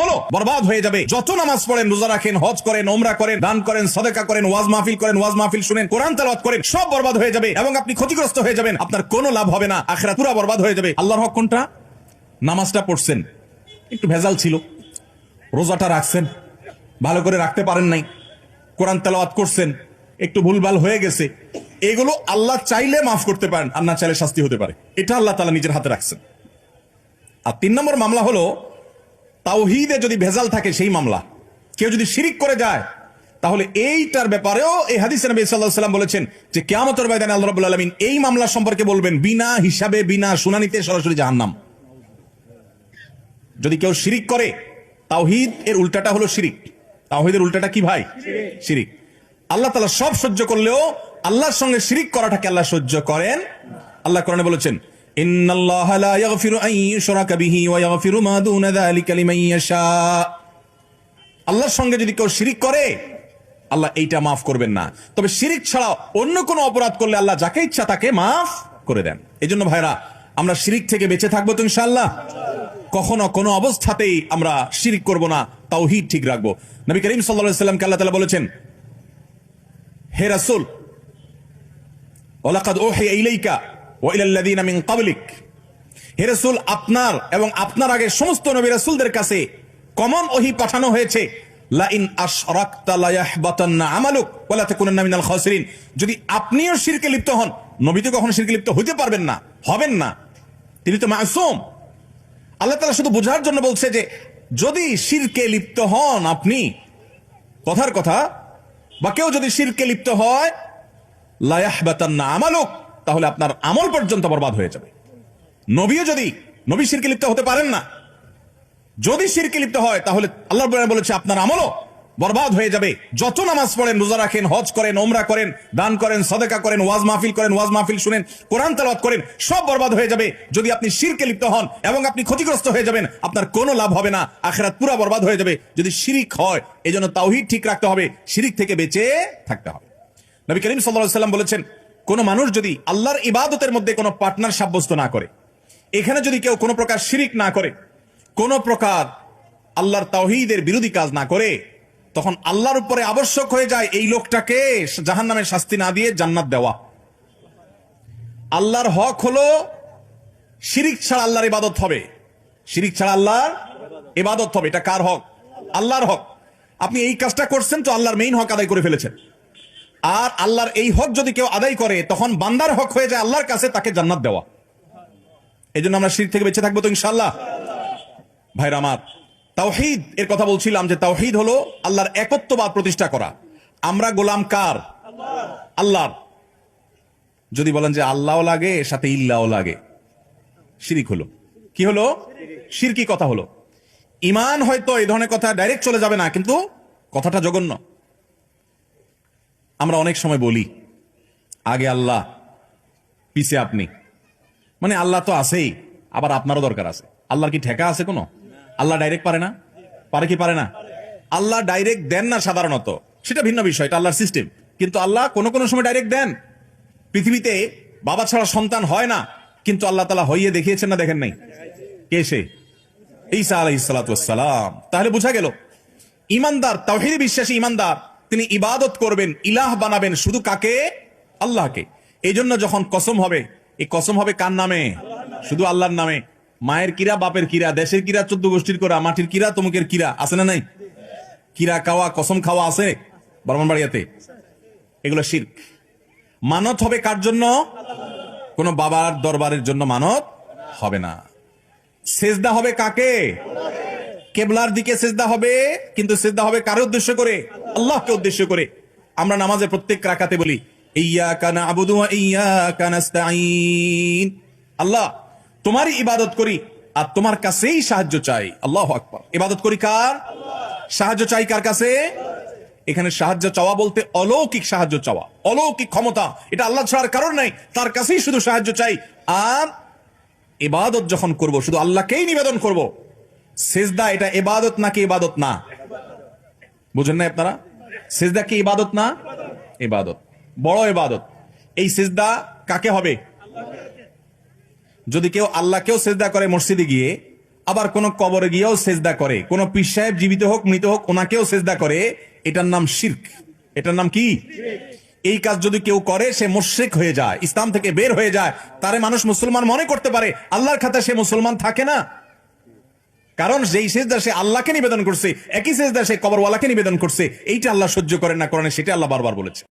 আমলও বরবাদ হয়ে যাবে। যত নামাজ পড়েন, রোজা রাখেন, হজ করেন, ওমরা করেন, দান করেন, সদেকা করেন, ওয়াজ মাহফিল করেন, ওয়াজ মাহফিল শুনেন, কোরআন তেলাওয়াত করেন, সব বরবাদ হয়ে যাবে এবং আপনি ক্ষতিগ্রস্ত হয়ে যাবেন। আপনার কোনো লাভ হবে না। আখেরা পুরা বরবাদ হয়ে যাবে। আল্লাহর হক কোনটা? নামাজটা পড়ছেন। একটু ভেজাল ছিল। রোজাটা রাখছেন। ভালো করে রাখতে পারেন নাই। কোরআন তেলাওয়াত করছেন। একটু ভুলভাল হয়ে গেছে। এগুলো আল্লাহ চাইলে মাফ করতে পারেন, আর না চাইলে শাস্তি হতে পারে। এটা আল্লাহ তালা নিজের হাতে রাখছেন। আর তিন নম্বর মামলা হলো তাওহিদে যদি ভেজাল থাকে সেই মামলা। কেউ যদি শিরিক করে যায় তাহলে এইটার ব্যাপারেও এই হাদিস নবী সাল্লাল্লাহু আলাইহি সাল্লাম বলেছেন যে কিয়ামতের ময়দানে আল্লাহ রাব্বুল আলামিন এই মামলা সম্পর্কে বলবেন বিনা হিসাবে বিনা শুনানিতে সরাসরি জাহান্নাম। যদি কেউ শিরিক করে তাওহিদ এর উল্টাটা হলো শিরিক। তাওহিদের উল্টাটা কি ভাই? শিরিক। আল্লাহ তাআলা সব সহ্য করলেও আল্লাহর সঙ্গে শিরিক করাটাকে আল্লাহ সহ্য করেন। আল্লাহ কোরআনে বলেছেন আল্লাহর সঙ্গে যদি কেউ শিরিক করে, আল্লাহ এইটা মাফ করবেন না। তবে শিরিক ছাড়াও অন্য কোনো অপরাধ করলে আল্লাহ যাকে ইচ্ছা তাকে মাফ করে দেন। এই জন্য ভাইরা, আমরা শিরিক থেকে বেঁচে থাকব তো ইনশাআল্লাহ? কখনো কোনো অবস্থাতেই আমরা শিরিক করব না, তাওহীদ ঠিক রাখব। নবী করিম আলাইহি সাল্লামকে আল্লাহ তাআলা বলেছেন, হে রাসূল, ওয়ালাকাদ ওহিয়া ইলাইকা ওয়া ইলাল লাযিনা মিন ক্বাবলিক। হে রাসূল, আপনার এবং আপনার আগে সমস্ত নবী রাসূলদের কাছে কমন ওহী পাঠানো হয়েছে। যদি আপনিও শিরকে লিপ্ত হন, নবী তো কখনো শিরকে লিপ্ত হতে পারবেন না, হবেন না। তিনি তো মাসুম। আল্লাহ তাআলা শুধু বোঝার জন্য বলছে যে, যদি শিরকে লিপ্ত হন আপনি, কথার কথা, বা কেউ যদি শিরকে লিপ্ত হয়, লায়াহবাতান্না আমালুক তাহলে আপনার আমল পর্যন্ত বরবাদ হয়ে যাবে। নবীও যদি নবী শিরকে লিপ্ত হতে পারেন না, যদি শিরকে লিপ্ত হয়, তাহলে আল্লাহ বলেছে, আপনার আমলও বরবাদ হয়ে যাবে। যত নামাজ পড়েন, রোজা রাখেন, হজ করেন ওমরা করেন, দান করেন, সদেকা করেন, ওয়াজ মাহফিল করেন, ওয়াজ মাহফিল শুনেন, কোরআন তেলাওয়াত করেন, সব বরবাদ হয়ে যাবে। যদি আপনি শিরকে লিপ্ত হন এবং আপনি ক্ষতিগ্রস্ত হয়ে যাবেন, আপনার কোনো লাভ হবে না। আখেরাত পুরা বরবাদ হয়ে যাবে। যদি শিরিক হয় এই জন্য তাওহিদ ঠিক রাখতে হবে, শিরিক থেকে বেঁচে থাকতে হবে। নবী করিম সাল্লাল্লাহু সাল্লাম বলেছেন কোন মানুষ যদি আল্লাহর ইবাদতের মধ্যে কোনো পার্টনার সাব্যস্ত না করে, এখানে যদি কেউ কোনো প্রকার শিরিক না করে, কোন প্রকার আল্লাহর তাওহিদের বিরোধী কাজ না করে, তখন আল্লাহর উপরে আবশ্যক হয়ে যায় এই লোকটাকে জাহান নামের শাস্তি না দিয়ে জান্নাত দেওয়া। আল্লাহর হক হলো শিরিক ছাড়া আল্লাহর ইবাদত হবে। শিরিক ছাড়া আল্লাহর ইবাদত হবে। এটা কার হক? আল্লাহর হক। আপনি এই কাজটা করছেন তো আল্লাহর মেইন হক আদায় করে ফেলেছেন। আর আল্লাহর এই হক যদি কেউ আদায় করে, তখন বান্দার হক হয়ে যায় আল্লাহর কাছে তাকে জান্নাত দেওয়া। এই জন্য আমরা শির থেকে বেঁচে থাকব তো ইনশাল্লাহ ভাইরা আমার, তাওহিদ, এর কথা বলছিলাম যে তাওহিদ হলো আল্লাহর একত্ববাদ প্রতিষ্ঠা করা। আমরা গোলাম কার? আল্লাহর। যদি বলেন যে আল্লাহও লাগে, সাথে ইল্লাও লাগে। শিরিক হলো। কি হলো? শিরকি কথা হলো। ইমান হয়তো এই ধরনের কথা ডাইরেক্ট চলে যাবে না, কিন্তু কথাটা জঘন্য। আমরা অনেক সময় বলি, আগে আল্লাহ, পিছে আপনি। মানে আল্লাহ তো আছেই, আবার আপনারও দরকার আছে। আল্লাহর কি ঠেকা আছে কোনো? আল্লাহ ডাইরেক্ট পারে না? পারে কি পারে না? আল্লাহ ডাইরেক্ট দেন না সাধারণত। সেটা ভিন্ন বিষয়, এটা আল্লাহর সিস্টেম কিন্তু আল্লাহ কোনো কোনো সময় ডাইরেক্ট দেন। পৃথিবীতে বাবা ছাড়া সন্তান হয় না, কিন্তু আল্লাহ তালা হইয়ে দেখিয়েছেন না দেখেন নাই? কে সে? ঈসা আলাইসালাম তাহলে বোঝা গেল, ইমানদার, তাওহিদ বিশ্বাসী ইমানদার তিনি ইবাদত করবেন, ইলাহ বানাবেন শুধু কাকে? আল্লাহকে। এই জন্য যখন কসম হবে, এই কসম হবে কার নামে? শুধু আল্লাহর নামে। মায়ের কিরা, বাপের কিরা, দেশের কিরা, চোদ্দ গোষ্ঠীর করা, মাটির কিরা, তমুকের কিরা, আছে না নাই? কিরা খাওয়া, কসম খাওয়া আছে বর্মনবাড়িয়াতে এগুলো শির্ক। মানত হবে কার জন্য? কোন বাবার দরবারের জন্য মানত হবে না। সেজদা হবে কাকে? কেবলার দিকে সেজদা হবে, কিন্তু সেজদা হবে কারও উদ্দেশ্য করে? আল্লাহকে উদ্দেশ্য করে আমরা নামাজে প্রত্যেক রাকাতে বলি ইয়াকা নাবুদু ওয়া ইয়াকা নাস্তাঈন। আল্লাহ, তোমারই ইবাদত করি আর তোমার কাছেই সাহায্য চাই। আল্লাহ আকবার। ইবাদত করি কার? সাহায্য চাই কার কাছে? এখানে সাহায্য চাওয়া বলতে অলৌকিক সাহায্য চাওয়া, অলৌকিক ক্ষমতা। এটা আল্লাহ ছাড়ার কারণ নাই, তার কাছেই শুধু সাহায্য চাই। আর এবাদত যখন করব, শুধু আল্লাহকেই নিবেদন করব। সেজদা এটা এবাদত নাকি ইবাদত না? বুঝেন না আপনারা? সেজদা কি ইবাদত না? ইবাদত। বড় ইবাদত। এই সেজদা কাকে হবে? যদি কেউ আল্লাহকেও সেজদা করে মসজিদে গিয়ে, আবার কোন কবরে গিয়েও সেজদা করে, কোন পীর সাহেব জীবিত হোক, মৃত হোক, ওনাকেও সেজদা করে, এটার নাম শির্ক। এটার নাম কি? এই কাজ যদি কেউ করে, সে মুশ্রিক হয়ে যায়, ইসলাম থেকে বের হয়ে যায়, তারে মানুষ মুসলমান মনে করতে পারে, আল্লাহর খাতা সে মুসলমান থাকে না? কারণ যেই সেজদা সে আল্লাহকে নিবেদন করছে, একই সেজদা সে কবরওয়ালাকে নিবেদন করছে, এইটা আল্লাহ সহ্য করেন না করেন সেটা আল্লাহ বারবার বলেছে।